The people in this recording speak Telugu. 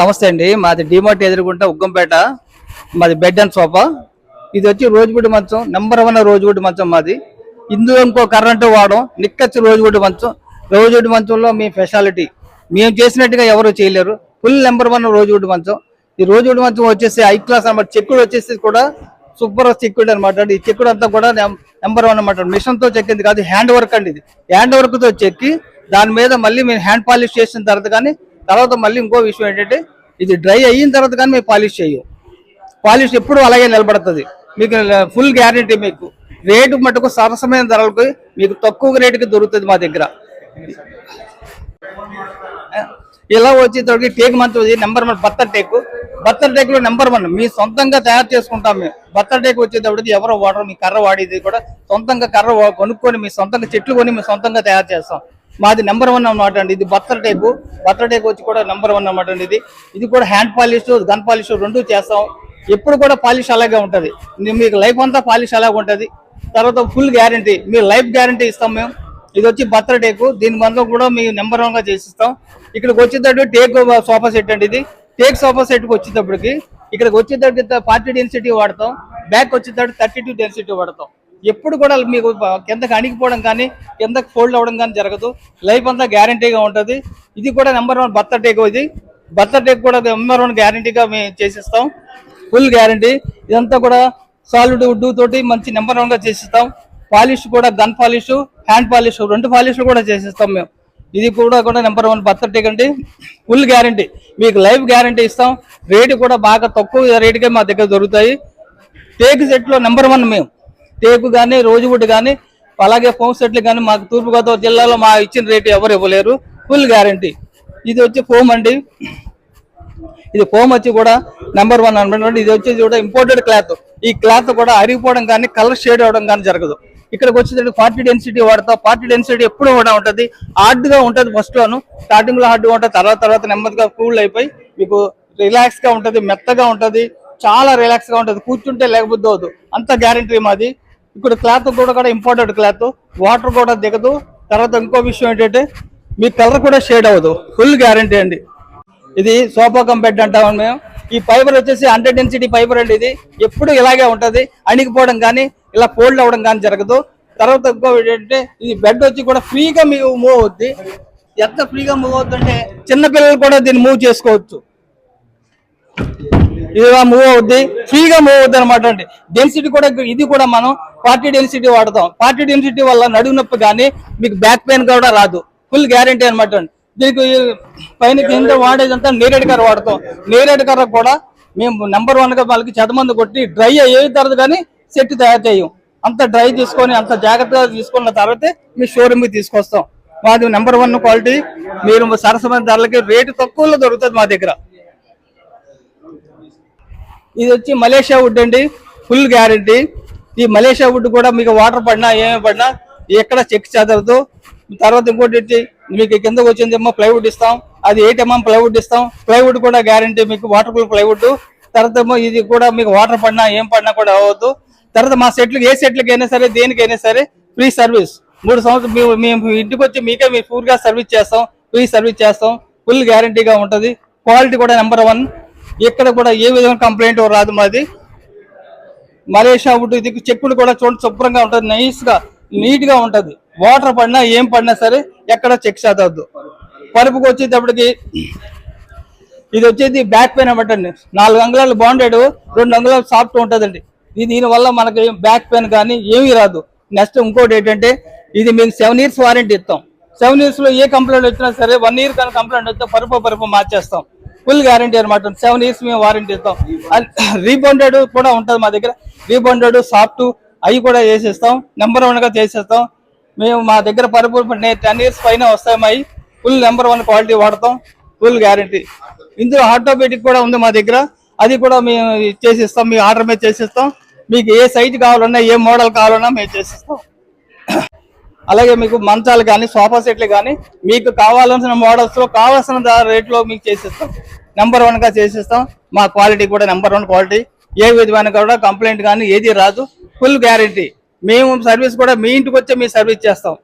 నమస్తే అండి. మాది డిమార్ట్ ఎదురుకుంటా ఉగ్గంపేట. మాది బెడ్ అండ్ సోఫా. ఇది వచ్చి రోజుగుడ్డి మంచం నెంబర్ వన్ రోజుగుడ్డి మంచం మాది. ఇందులో ఇంకో కరెంటు వాడడం నిక్కచ్చి రోజుగుడ్డి మంచం. రోజుగుడ్డి మంచంలో మీ స్పెషాలిటీ. మేము చేసినట్టుగా ఎవరు చేయలేరు. ఫుల్ నెంబర్ వన్ రోజుగుడ్డి మంచం. ఈ రోజుగుడ్డి మంచం వచ్చేసి హై క్లాస్ అనమాట చెక్కుడు వచ్చేసి కూడా సూపర్ చెక్కుడు అనమాట ఈ చెక్కుడు అంతా కూడా నెంబర్ వన్ అనమాట మిషన్తో చెక్కింది కాదు హ్యాండ్ వర్క్ అండి ఇది. హ్యాండ్ వర్క్తో చెక్కి దాని మీద మళ్ళీ మేము హ్యాండ్ పాలిష్ చేసిన తర్వాత కానీ తర్వాత మళ్ళీ ఇంకో విషయం ఏంటంటే ఇది డ్రై అయిన తర్వాత కానీ మేము పాలిష్ చేయం పాలిష్ ఎప్పుడు అలాగే నిలబడుతుంది. మీకు ఫుల్ గ్యారంటీ మీకు. రేటు మటుకు సరసమైన ధరలకు మీకు తక్కువ రేటుకి దొరుకుతుంది మా దగ్గర. ఇలా వచ్చేటప్పటికి టేక్ మంచి నెంబర్ వన్ బత్తర్ టేక్. బత్తర్ టేక్లో నెంబర్ వన్ మీ సొంతంగా తయారు చేసుకుంటాం మేము. బత్తర్ టేక్ వచ్చేటప్పటికి ఎవరో వాడరు మీ కర్ర వాడేది కూడా సొంతంగా కర్ర కొనుక్కొని మీ సొంతంగా చెట్లు కొని మీ సొంతంగా తయారు చేస్తాం. మాది నెంబర్ వన్ అన్నమాట అండి. ఇది బత్తర్ టేకు. బత్తర్ టైప్ వచ్చి కూడా నెంబర్ వన్ అన్నమాట అండి ఇది. ఇది కూడా హ్యాండ్ పాలిష్ గన్ పాలిష్ రెండు చేస్తాం. ఎప్పుడు కూడా పాలిష్ అలాగే ఉంటుంది. మీకు లైఫ్ అంతా పాలిష్ అలాగే ఉంటుంది. తర్వాత ఫుల్ గ్యారంటీ మీ లైఫ్ గ్యారంటీ ఇస్తాం మేము. ఇది వచ్చి బర్త్ టేకు. దీని మందం కూడా మీ నెంబర్ వన్గా చేసిస్తాం. ఇక్కడికి వచ్చేటప్పుడు టేక్ సోఫా సెట్ అండి ఇది. టేక్ సోఫా సెట్కి వచ్చేటప్పటికి ఇక్కడికి వచ్చేటప్పుడు పార్టీ డెన్సిటీ వాడతాం. బ్యాక్ వచ్చేటప్పుడు థర్టీ టూ డెన్సిటీ వాడతాం. ఎప్పుడు కూడా మీకు కిందకి అణిగిపోవడం కానీ కిందకి ఫోల్డ్ అవ్వడం కానీ జరగదు. లైఫ్ అంతా గ్యారంటీగా ఉంటుంది. ఇది కూడా నెంబర్ వన్ బర్త్ టేక్ ఇది. బత్తర్ టేక్ కూడా నెంబర్ వన్ గ్యారంటీగా మేము చేసిస్తాం. Full guarantee. ఇదంతా కూడా సాలిడ్ వుడ్ తోటి మంచి నెంబర్ వన్గా చేసిస్తాం. పాలిష్ కూడా గన్ పాలిష్ హ్యాండ్ పాలిష్ రెండు పాలిష్లు కూడా చేసిస్తాం మేము. ఇది కూడా కూడా నెంబర్ వన్ బత్తర్ టేక్ అండి. Full guarantee. మీకు లైఫ్ గ్యారంటీ ఇస్తాం. రేటు కూడా బాగా తక్కువ రేటుకే మా దగ్గర దొరుకుతాయి. టేక్ సెట్లో నెంబర్ వన్ మేము. టేకు కానీ రోజువుడ్ కానీ అలాగే ఫోమ్ సెట్లు కానీ మాకు తూర్పుగోదావరి జిల్లాలో మా ఇచ్చిన రేటు ఎవరు ఇవ్వలేరు. Full guarantee. ఇది వచ్చి ఫోమ్ అండి. ఇది ఫోమ్ వచ్చి కూడా నెంబర్ వన్ అనమాట ఇది వచ్చేసి కూడా ఇంపోర్టెడ్ క్లాత్ ఈ క్లాత్ కూడా అరిగిపోవడం కానీ కలర్ షేడ్ అవడం కానీ జరగదు. ఇక్కడికి వచ్చేసరికి ఫార్టీ డెన్సిటీ వాడతాం. ఫార్టీ డెన్సిటీ ఎప్పుడు కూడా ఉంటుంది. హార్డ్గా ఉంటది ఫస్ట్ లోను. స్టార్టింగ్లో హార్డ్గా ఉంటుంది. తర్వాత తర్వాత నెమ్మదిగా కూల్ అయిపోయి మీకు రిలాక్స్గా మెత్తగా ఉంటది. చాలా రిలాక్స్గా కూర్చుంటే లేకపోతే అవదు అంత గ్యారంటీ మాది. ఇక్కడ క్లాత్ కూడా కూడా ఇంపార్టెంట్ క్లాత్. వాటర్ కూడా దిగదు. తర్వాత ఇంకో విషయం ఏంటంటే మీ కలర్ కూడా షేడ్ అవ్వదు. ఫుల్ గ్యారంటీ అండి. ఇది సోఫా బెడ్ అంటాం మేము. ఈ ఫైబర్ వచ్చేసి హండ్రెడ్ డెన్సిటీ ఫైబర్ అండి ఇది. ఎప్పుడు ఇలాగే ఉంటది. అణిగిపోవడం కానీ ఇలా ఫోల్డ్ అవ్వడం కానీ జరగదు. తర్వాత ఇంకో ఏంటంటే ఇది బెడ్ వచ్చి కూడా ఫ్రీగా మీకు మూవ్ అవుద్ది. ఎంత ఫ్రీగా మూవ్ అవుతుందంటే చిన్న పిల్లలు కూడా దీన్ని మూవ్ చేసుకోవచ్చు. ఇదిగా మూవ్ అవుద్ది. ఫ్రీగా మూవ్ అవుద్ది అనమాట అండి. డెన్సిటీ కూడా ఇది కూడా మనం పార్టీ డెన్సిటీ వాడతాం. పార్టీ డెన్సిటీ వల్ల నడుము నొప్పి కానీ మీకు బ్యాక్ పెయిన్ కూడా రాదు. ఫుల్ గ్యారంటీ అనమాట అండి. దీనికి పైన కింద వాడేది అంతా నేరేడు కర్ర వాడతాం. నేరేడు కర్ర కూడా మేము నెంబర్ వన్గా వాళ్ళకి చెదమంది కొట్టి డ్రై అయ్యే తర్వాత కానీ సెట్ తయారు చేయం. అంత డ్రై తీసుకొని అంత జాగ్రత్తగా తీసుకున్న తర్వాతే మీ షోరూమ్కి తీసుకొస్తాం. మాది నెంబర్ వన్ క్వాలిటీ మీరు సరసమైన ధరలకి రేటు తక్కువలో దొరుకుతుంది మా దగ్గర. ఇది వచ్చి మలేషియా వుడ్ అండి. Full guarantee. ఈ మలేషియా వుడ్ కూడా మీకు వాటర్ పడినా ఏమేమి పడినా ఎక్కడ చెక్ చదవదు తర్వాత ఇంకోటి మీకు కిందకు వచ్చిందేమో ప్లైవుడ్ ఇస్తాం. అది ఎయిట్ ఎంఎం ప్లైవుడ్ ఇస్తాం. ప్లైవుడ్ కూడా గ్యారంటీ మీకు వాటర్ ప్రూఫ్ ప్లైవుడ్. తర్వాత ఏమో ఇది కూడా మీకు వాటర్ పడినా ఏం పడినా కూడా అవ్వద్దు తర్వాత మా సెట్లకి ఏ సెట్లకి అయినా సరే దేనికైనా సరే ఫ్రీ సర్వీస్. మూడు సంవత్సరాలు మేము మేము ఇంటికి వచ్చి మీకే మీ గా సర్వీస్ చేస్తాం. ఫ్రీ సర్వీస్ చేస్తాం. ఫుల్ గ్యారంటీగా ఉంటుంది. క్వాలిటీ కూడా నెంబర్ వన్. ఎక్కడ కూడా ఏ విధమైన కంప్లైంట్ రాదు మాది. మలేషియా వుడ్ ఇది చెక్కులు కూడా చూడండి శుభ్రంగా ఉంటుంది నైస్గా నీట్గా వాటర్ పడినా ఏం పడినా సరే ఎక్కడ చెక్ చేద్దు. పరుపుకి వచ్చేటప్పటికి ఇది వచ్చేది బ్యాక్ పెయిన్ అవ్వటండి నాలుగు అంగుళాలు బాండెడ్ రెండు అంగుళాలు సాఫ్ట్ ఉంటుందండి. ఇది దీనివల్ల మనకి బ్యాక్ పెయిన్ కానీ ఏమీ రాదు. నెక్స్ట్ ఇంకోటి ఏంటంటే ఇది మీకు సెవెన్ ఇయర్స్ వారంటీ ఇస్తాం. సెవెన్ ఇయర్స్లో ఏ కంప్లైంట్ వచ్చినా సరే వన్ ఇయర్ కానీ కంప్లైంట్ వస్తే పరుపు పరుపు మార్చేస్తాం. ఫుల్ గ్యారంటీ అనమాట సెవెన్ ఇయర్స్ మేము వారంటీ ఇస్తాం. రీబౌండెడ్ కూడా ఉంటుంది మా దగ్గర. రీబౌండెడ్ సాఫ్ట్ అవి కూడా చేసేస్తాం. నెంబర్ వన్గా చేసేస్తాం. మేము మా దగ్గర పరుపు టెన్ ఇయర్స్ పైన వస్తాయి మావి ఫుల్ నెంబర్ వన్ క్వాలిటీ వాడతాం. Full guarantee. ఇందులో ఆటోమేటిక్ కూడా ఉంది మా దగ్గర. అది కూడా మేము చేసిస్తాం. మీ ఆర్డర్ మీద చేసిస్తాం. మీకు ఏ సైజు కావాలన్నా ఏ మోడల్ కావాలన్నా మేము చేసిస్తాం. అలాగే మీకు మంచాలు కానీ సోఫా సెట్లు కానీ మీకు కావాల్సిన మోడల్స్లో కావాల్సిన రేట్లో మీకు చేసిస్తాం. నెంబర్ వన్గా చేసిస్తాం. మా క్వాలిటీ కూడా నెంబర్ వన్ క్వాలిటీ ఏ విధమైన కూడా కంప్లైంట్ కానీ ఏది రాదు. ఫుల్ గ్యారంటీ మేము సర్వీస్ కూడా మీ ఇంటికి వచ్చే మీ సర్వీస్ చేస్తాం.